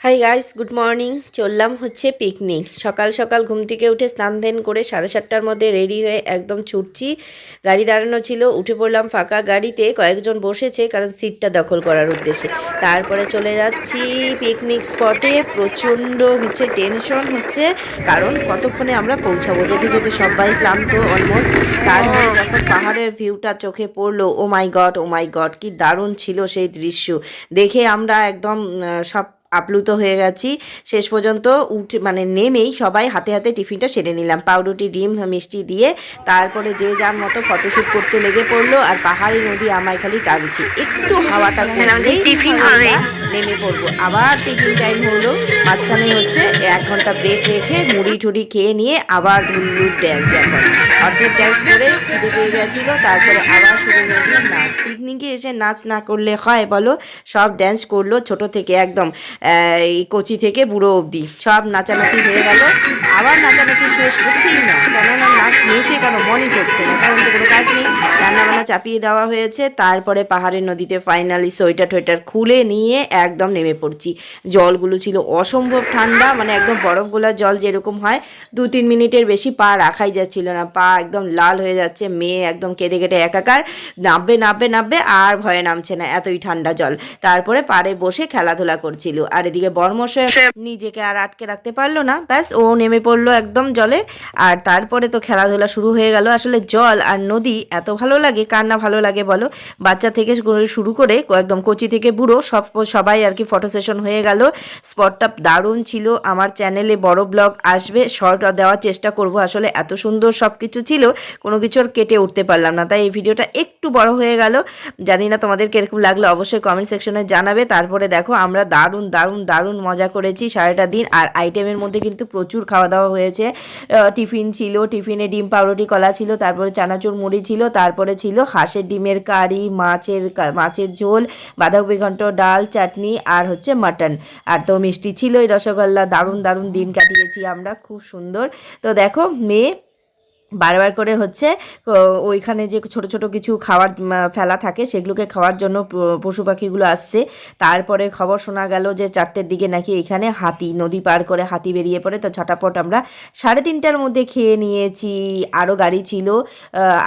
Hi guys good morning চললাম হচ্ছে picnic সকাল সকাল ঘুম থেকে উঠে স্নান ধ্যান করে সাড়ে সাতটার মধ্যে রেডি হয়ে একদম ছুটছি। গাড়ি দাঁড়ানো ছিল, উঠে পড়লাম ফাঁকা গাড়িতে। কয়েকজন বসেছে কারণ সিটটা দখল করার উদ্দেশ্যে। তারপরে চলে যাচ্ছি পিকনিক স্পটে প্রচণ্ড হচ্ছে টেনশন হচ্ছে, কারণ কতক্ষণে আমরা পৌঁছাবো? যেতে যেতে সবাই ক্লান্ত অলমোস্ট তারপরে যখন পাহাড়ের ভিউটা চোখে পড়ল ও মাই গড ও মাই গড কি দারুণ ছিল সেই দৃশ্য। দেখে আমরা একদম সব আপ্লুত হয়ে গেছি। শেষ পর্যন্ত উঠে মানে নেমেই সবাই হাতে হাতে টিফিনটা সেরে নিলাম। পাউরুটি ডিম মিষ্টি দিয়ে তারপরে যে যার মতো ফটোশ্যুট করতে লেগে পড়ল আর পাহাড়ি নদী আমায় খালি টানছি। একটু হাওয়াটা কমলেই টিফিন হবে। নেমে পড়ব আবার টিফিন টাইম হলো। মাঝখানে হচ্ছে এক ঘণ্টা ব্রেক রেখে মুড়ি ঠুড়ি খেয়ে নিয়ে আবার হুল্লুর ড্যান্স এখন অর্ধেক ডান্স করে খিদে পেয়ে গেছিল, তারপরে আবার শুরু হয়ে গেল নাচ। পিকনিকে এসে নাচ না করলে হয় বলো? সব ড্যান্স করল ছোট থেকে একদম এই কচি থেকে বুড়ো অবধি। সব নাচানাচি হয়ে গেল। আবার নাচানাচি শেষ হচ্ছেই না। কেননা নাচ নিয়েছে কেন? মনই করছে না। কারণ কোনো কাজ চাপিয়ে দেওয়া হয়েছে। তারপরে পাহাড়ের নদীতে ফাইনালি সোয়েটার টোয়েটার খুলে নিয়ে একদম নেমে পড়ছি। জলগুলো ছিল অসম্ভব ঠান্ডা মানে একদম বরফ গোলা জল যেরকম হয় দু তিন মিনিটের বেশি পা রাখাই যাচ্ছিল না। পা একদম লাল হয়ে যাচ্ছে মেয়ে একদম কেঁদে কেটে একাকার নামবে নামবে নামবে আর ভয়ে নামছে না এতই ঠান্ডা জল। তারপরে পাড়ে বসে খেলাধুলা করছিল। আর এদিকে বর্মশে নিজেকে আর আটকে রাখতে পারল না। ব্যাস ও নেমে পড়ল একদম জলে। আর তারপরে তো খেলাধুলা শুরু হয়ে গেল। আসলে জল আর নদী এত ভালো লাগে কার না ভালো লাগে বলো। বাচ্চা থেকে শুরু করে একদম কোচি থেকে বুড়ো সব, সবাই আর কি ফটো সেশন হয়ে গেল। স্পটটা দারুণ ছিল। আমার চ্যানেলে বড় ব্লগ আসবে শর্ট দেওয়ার চেষ্টা করব। আসলে এত সুন্দর সব কিছু ছিল, কোনো কিছু আর কেটে উঠতে পারলাম না। তাই এই ভিডিওটা একটু বড় হয়ে গেল। জানি না তোমাদের কীরকম লাগল, অবশ্যই কমেন্ট সেকশনে জানাবে। তারপরে দেখো, আমরা দারুণ দারুণ দারুণ মজা করেছি সারাটা দিন। আর আইটেমের মধ্যে কিন্তু প্রচুর খাওয়া দাওয়া হয়েছে টিফিন ছিল, টিফিনে ডিম, পাউরুটি, কলা ছিল, তারপরে চানাচুর মুড়ি ছিল, তারপরে ছিল হাঁসের ডিমের কারি, মাছের মাছের ঝোল, বাঁধাকপি ঘন্ট, ডাল, চাটনি আর হচ্ছে মাটন আর তো মিষ্টি ছিল এই রসগোল্লা। দারুণ দারুণ দিন কাটিয়েছি আমরা, খুব সুন্দর। তো দেখো, মেয়ে বারবার করে হচ্ছে ওইখানে যে ছোট ছোট কিছু খাওয়ার ফেলা থাকে সেগুলোকে খাওয়ার জন্য পশু পাখিগুলো আসছে। তারপরে খবর শোনা গেল যে চারটের দিকে নাকি এখানে হাতি, নদী পার করে হাতি বেরিয়ে পড়ে। তা ছটাপট আমরা সাড়ে তিনটার মধ্যে খেয়ে নিয়েছি আরও গাড়ি ছিল।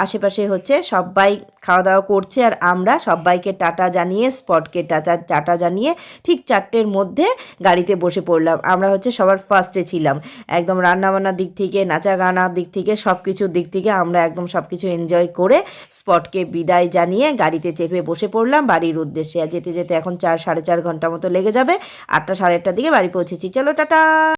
আশেপাশে হচ্ছে সবাই খাওয়া দাওয়া করছে আর আমরা সবাইকে টাটা জানিয়ে, স্পটকে টাটা টাটা জানিয়ে ঠিক চারটের মধ্যে গাড়িতে বসে পড়লাম। আমরা হচ্ছে সবার ফার্স্টে ছিলাম। একদম রান্নাবান্নার দিক থেকে নাচা গানার দিক থেকে সব কিছুর দিক থেকে আমরা একদম সব কিছু এনজয় করে স্পটকে বিদায় জানিয়ে গাড়িতে চেপে বসে পড়লাম। বাড়ির উদ্দেশ্যে যেতে যেতে এখন চার, সাড়ে চার ঘণ্টা মতো লেগে যাবে। আটটা, সাড়ে আটটার দিকে বাড়ি পৌঁছেছি। চলো, টাটা!